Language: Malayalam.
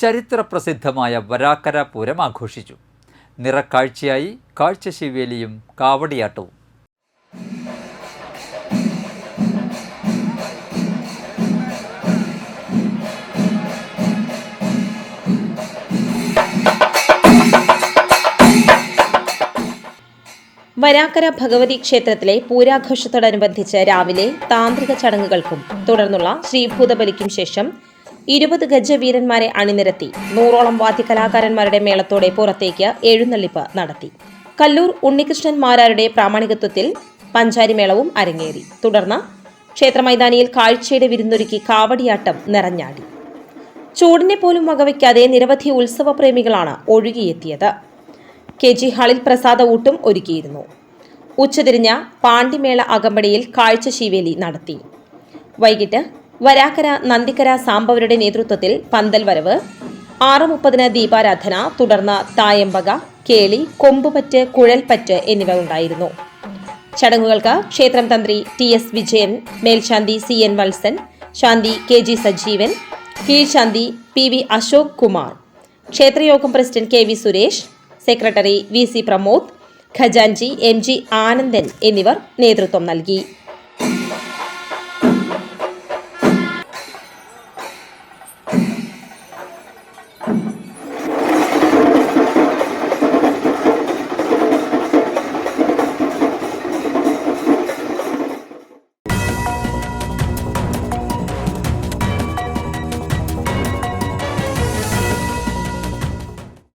ചരിത്രപ്രസിദ്ധമായ വരാക്കര പൂരം ആഘോഷിച്ചു. നിറക്കാഴ്ചയായി കാഴ്ചശിവേലിയും കാവടിയാട്ടവും. വരാക്കര ഭഗവതി ക്ഷേത്രത്തിലെ പൂരാഘോഷത്തോടനുബന്ധിച്ച് രാവിലെ താന്ത്രിക ചടങ്ങുകൾക്കും തുടർന്നുള്ള ശ്രീഭൂതബലിക്കും ശേഷം ഇരുപത് ഗജ വീരന്മാരെ അണിനിരത്തി. നൂറോളം വാദ്യകലാകാരന്മാരുടെ മേളത്തോടെ പുറത്തേക്ക് എഴുന്നള്ളിപ്പ് നടത്തി. കല്ലൂർ ഉണ്ണികൃഷ്ണൻ മാരാരുടെ പ്രാമാണികത്വത്തിൽ പഞ്ചാരിമേളവും അരങ്ങേറി. തുടർന്ന് ക്ഷേത്രമൈതാനിയിൽ കാഴ്ചയുടെ വിരുന്നൊരുക്കി കാവടിയാട്ടം നിറഞ്ഞാടി. ചൂടിനെ പോലും വകവയ്ക്കാതെ നിരവധി ഉത്സവ പ്രേമികളാണ് ഒഴുകിയെത്തിയത്. കെ ജി ഹാളിൽ പ്രസാദ ഊട്ടും ഒരുക്കിയിരുന്നു. ഉച്ചതിരിഞ്ഞ പാണ്ടിമേള അകമ്പടിയിൽ കാഴ്ച ശീവേലി നടത്തി. വൈകിട്ട് വരാക്കര നന്ദിക്കര സാമ്പവരുടെ നേതൃത്വത്തിൽ പന്തൽ വരവ്. ആറ് മുപ്പതിന് ദീപാരാധന തുടർന്ന് തായമ്പക കേളി കൊമ്പുപറ്റ് കുഴൽപ്പറ്റ് എന്നിവ ഉണ്ടായിരുന്നു ചടങ്ങുകൾക്ക് ക്ഷേത്രം തന്ത്രി ടി എസ് വിജയൻ മേൽശാന്തി സി എൻ വത്സൻ ശാന്തി കെ ജി സജീവൻ കീഴ്ശാന്തി P V Ashok Kumar ക്ഷേത്രയോഗം president K V Suresh secretary V C Pramod ഖജാൻജി M G Anandan എന്നിവർ നേതൃത്വം നൽകി.